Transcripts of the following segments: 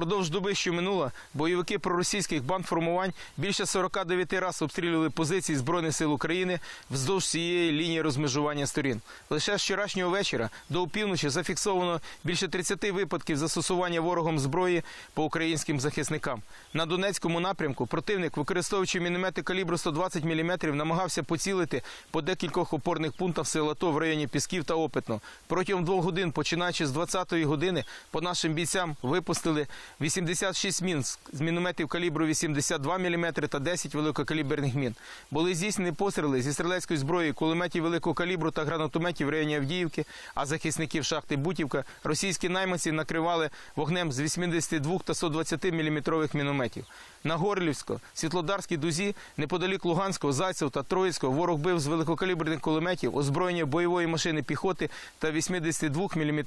Впродовж доби, що минула, бойовики проросійських бандформувань більше 49 разів обстрілювали позиції Збройних сил України вздовж цієї лінії розмежування сторін. Лише з вчорашнього вечора до опівночі зафіксовано більше 30 випадків застосування ворогом зброї по українським захисникам. На Донецькому напрямку противник, використовуючи міномети калібру 120 мм, намагався поцілити по декількох опорних пунктах сил АТО в районі Пісків та Опитно. Протягом двох годин, починаючи з 20-ї години, по нашим бійцям випустили 86 мін з мінометів калібру 82 мм та 10 великокаліберних мін. Були здійснені постріли зі стрілецької зброї, кулеметів великого калібру та гранатометів в районі Авдіївки, а захисників шахти Бутівка російські найманці накривали вогнем з 82 та 120 мм мінометів. На Горлівсько, Світлодарській дузі, неподалік Луганського, Зайцев та Троїцького ворог бив з великокаліберних кулеметів, озброєння бойової машини піхоти та 82 мм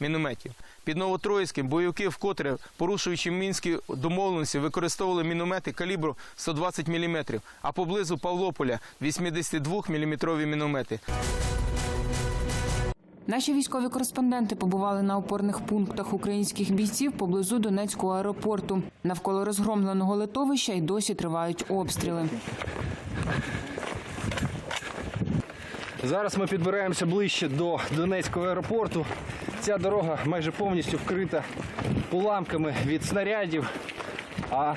мінометів. Під Новотроїцьким бойовики вкотре, порушуючи мінські домовленості, використовували міномети калібру 120 мм, а поблизу Павлополя 82 мм міномети. Наші військові кореспонденти побували на опорних пунктах українських бійців поблизу Донецького аеропорту. Навколо розгромленого литовища й досі тривають обстріли. Зараз ми підбираємося ближче до Донецького аеропорту. Ця дорога майже повністю вкрита уламками від снарядів, а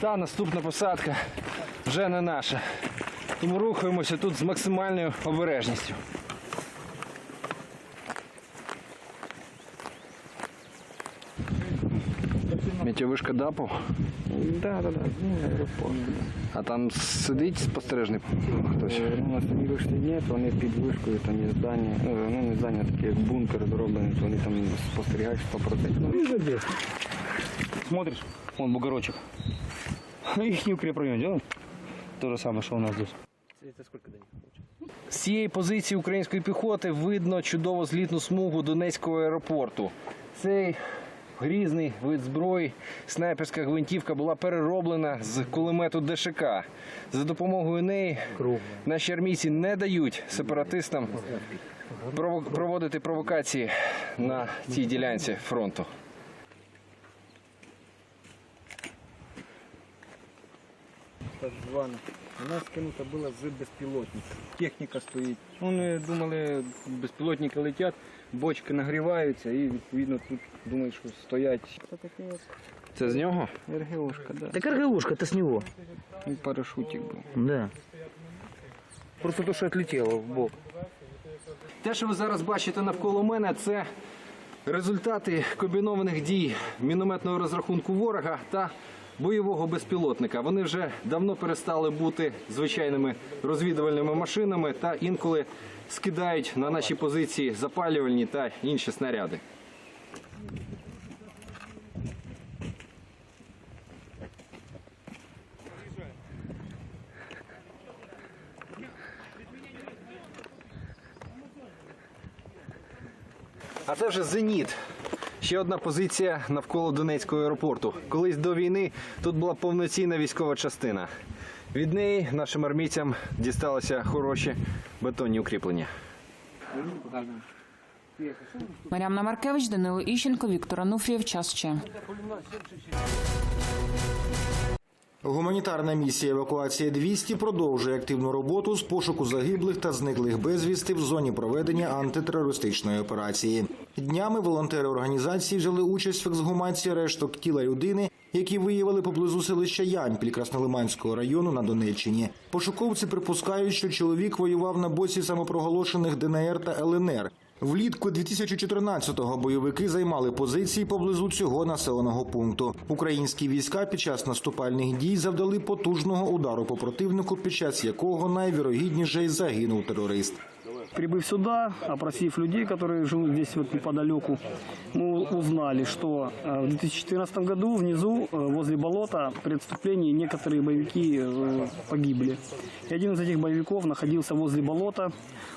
та наступна посадка вже не наша. Тому рухаємося тут з максимальною обережністю. Мітєвишка ДАПу, Да, да, да. Ну, аеропорт. а там сидить спостережний хтось. Е, Ну, на самій вишці ні, вони під вишкою, там є здання, е, ну не здання, а таке як бункер зроблений, то вони там спостерігають 100%. Ну. Смотришь, вон бугорочек. Их не укрепрайон делают. То же самое, что у нас здесь. З цієї позиції української піхоти видно чудово злітну смугу Донецького аеропорту. Цей грізний вид зброї, снайперська гвинтівка була перероблена з кулемету ДШК. За допомогою неї наші армійці не дають сепаратистам прово- проводити провокації на цій ділянці фронту. Так звана. У нас кинуто було з безпілотника. Техніка стоїть. Вони думали, безпілотники летять, бочки нагріваються і відповідно тут думають, що стоять. Це таке от Це з нього? РГОшка, да. Так РГУшка, это с него. І парашутик був. Да. Просто то, что отлетело в бок. Те, що ви зараз бачите навколо мене, це результати комбінованих дій мінометного розрахунку ворога та бойового безпілотника. Вони вже давно перестали бути звичайними розвідувальними машинами та інколи скидають на наші позиції запалювальні та інші снаряди. А це вже зеніт. Ще одна позиція навколо Донецького аеропорту. Колись до війни тут була повноцінна військова частина. Від неї нашим армійцям дісталися хороші бетонні укріплення. Мар'ямна Маркевич, Данило Іщенко, Віктор Ануфрієв. Час ще. Гуманітарна місія евакуація 200 продовжує активну роботу з пошуку загиблих та зниклих безвісти в зоні проведення антитерористичної операції. Днями волонтери організації взяли участь в ексгумації решток тіла людини, які виявили поблизу селища Ямпіль Краснолиманського району на Донеччині. Пошуковці припускають, що чоловік воював на боці самопроголошених ДНР та ЛНР. Влітку 2014-го бойовики займали позиції поблизу цього населеного пункту. Українські війська під час наступальних дій завдали потужного удару по противнику, під час якого найвірогідніше й загинув терорист. Прибыв сюда, опросив людей, которые живут здесь вот неподалеку, мы узнали, что э, в 2014 году внизу, э, возле болота, при отступлении некоторые боевики э, погибли. И один из этих боевиков находился возле болота.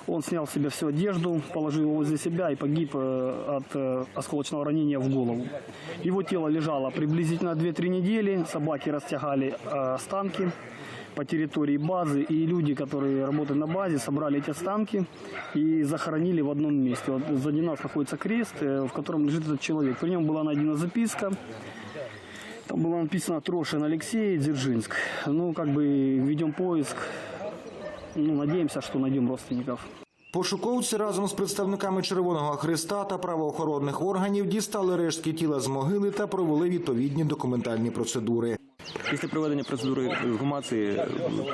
Он снял с себя всю одежду, положил его возле себя и погиб от осколочного ранения в голову. Его тело лежало приблизительно 2-3 недели, собаки растягали останки. по территории базы, и люди, которые работают на базе, собрали эти останки и захоронили в одном месте. Вот сзади нас находится крест, э, в котором лежит этот человек. При нем была найдена записка. Там было написано Трошин Алексей, Дзержинск. Ну, как бы ведем поиск. Ну, надеемся, что найдем родственников. Пошуковці разом з представниками Червоного Христа та правоохоронних органів дістали рештки тіла з могили та провели відповідні документальні процедури. Після проведення процедури гумації е,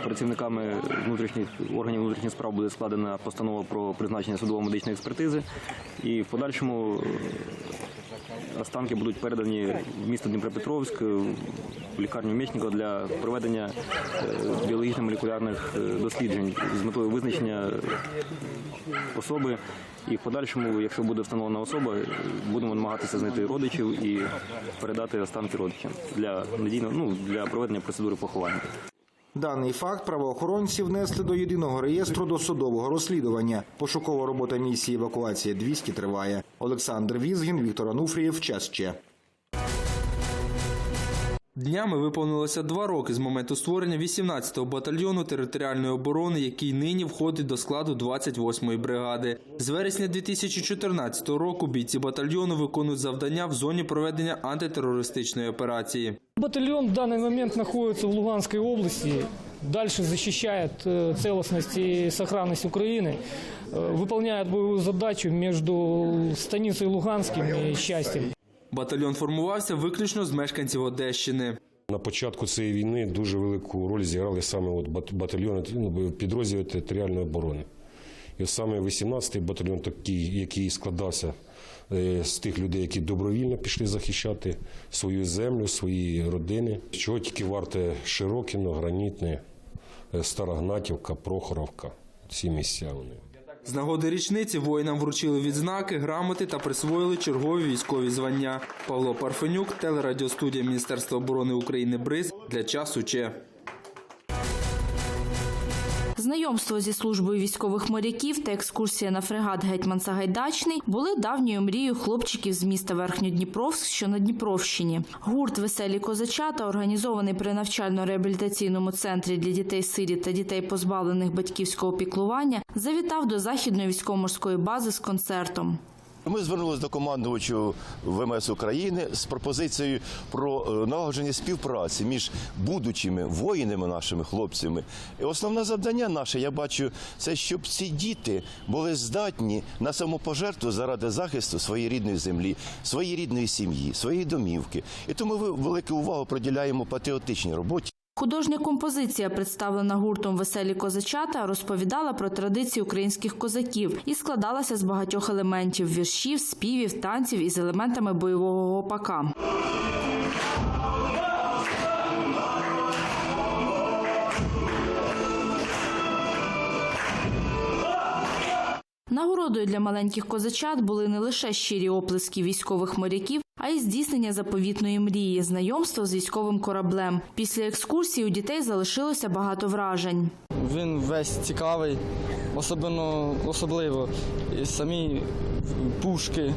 працівниками внутрішніх органів внутрішніх справ буде складена постанова про призначення судово-медичної експертизи, і в подальшому е, останки будуть передані в місто Дніпропетровськ е, в лікарню Мечникова для проведення біологічно-молекулярних досліджень з метою визначення особи. І в подальшому, якщо буде встановлена особа, будемо намагатися знайти родичів і передати останки родичам для надійного ну для проведення процедури поховання. Даний факт правоохоронці внесли до єдиного реєстру досудового розслідування. Пошукова робота місії евакуації 200 триває. Олександр Візгін, Віктор Ануфрієв. Час ще. Днями виповнилося два роки з моменту створення 18-го батальйону територіальної оборони, який нині входить до складу 28-ї бригади. З вересня 2014 року бійці батальйону виконують завдання в зоні проведення антитерористичної операції. Батальон в данный момент находится в Луганской области, дальше защищает э, целостность и сохранность Украины, э, выполняет боевую задачу между станицей Луганским и Счастьем. Батальйон формувався виключно з мешканців Одещини. На початку цієї війни дуже велику роль зіграли саме от бат- батальйони ну, підрозділи територіальної оборони. І саме 18-й батальйон, такий, який складався е, з тих людей, які добровільно пішли захищати свою землю, свої родини. Чого тільки варте Широкіно, Гранітне, е, Старогнатівка, Прохоровка. Ці місця вони. З нагоди річниці воїнам вручили відзнаки, грамоти та присвоїли чергові військові звання. Павло Парфенюк, телерадіостудія Міністерства оборони України БРИЗ для часу Че. Знайомство зі службою військових моряків та екскурсія на фрегат Гетьман Сагайдачний були давньою мрією хлопчиків з міста Верхньодніпровськ, що на Дніпровщині. Гурт Веселі козачата, організований при навчально-реабілітаційному центрі для дітей сирі та дітей, позбавлених батьківського піклування, завітав до західної військово-морської бази з концертом. Ми звернулися до командувачу ВМС України з пропозицією про е, налагодження співпраці між будучими воїнами нашими хлопцями. І основне завдання наше, я бачу, це щоб ці діти були здатні на самопожертву заради захисту своєї рідної землі, своєї рідної сім'ї, своєї домівки. І тому ми велику увагу приділяємо патріотичній роботі. Художня композиція, представлена гуртом Веселі козачата, розповідала про традиції українських козаків і складалася з багатьох елементів віршів, співів, танців із елементами бойового гопака. Нагородою для маленьких козачат були не лише щирі оплески військових моряків, а й здійснення заповітної мрії знайомство з військовим кораблем. Після екскурсії у дітей залишилося багато вражень. Він весь цікавий, особливо, особливо і самі пушки.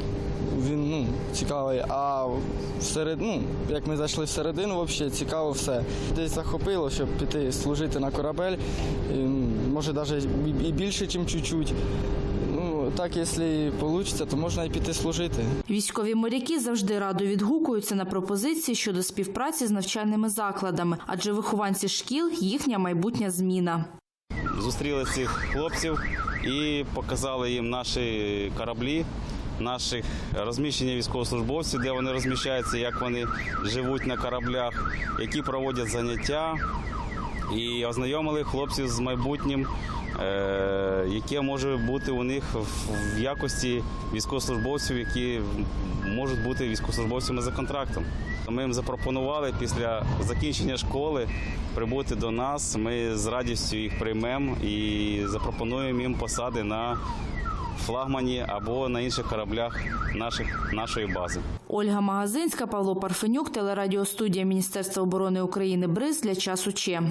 Він ну, цікавий. А всеред, ну, як ми зайшли всередину, взагалі цікаво все. Десь захопило, щоб піти служити на корабель. І, може, навіть і більше, ніж чуть-чуть. Так, якщо вийде, то можна і піти служити. Військові моряки завжди радо відгукуються на пропозиції щодо співпраці з навчальними закладами, адже вихованці шкіл їхня майбутня зміна. Зустріли цих хлопців і показали їм наші кораблі, наших розміщення військовослужбовців, де вони розміщаються, як вони живуть на кораблях, які проводять заняття. І ознайомили хлопців з майбутнім, яке може бути у них в- в якості військовослужбовців, які можуть бути військовослужбовцями за контрактом. Ми їм запропонували після закінчення школи прибути до нас. Ми з радістю їх приймемо і запропонуємо їм посади на флагмані або на інших кораблях наших, нашої бази. Ольга Магазинська, Павло Парфенюк, телерадіостудія Міністерства оборони України БРИЗ для часу Че.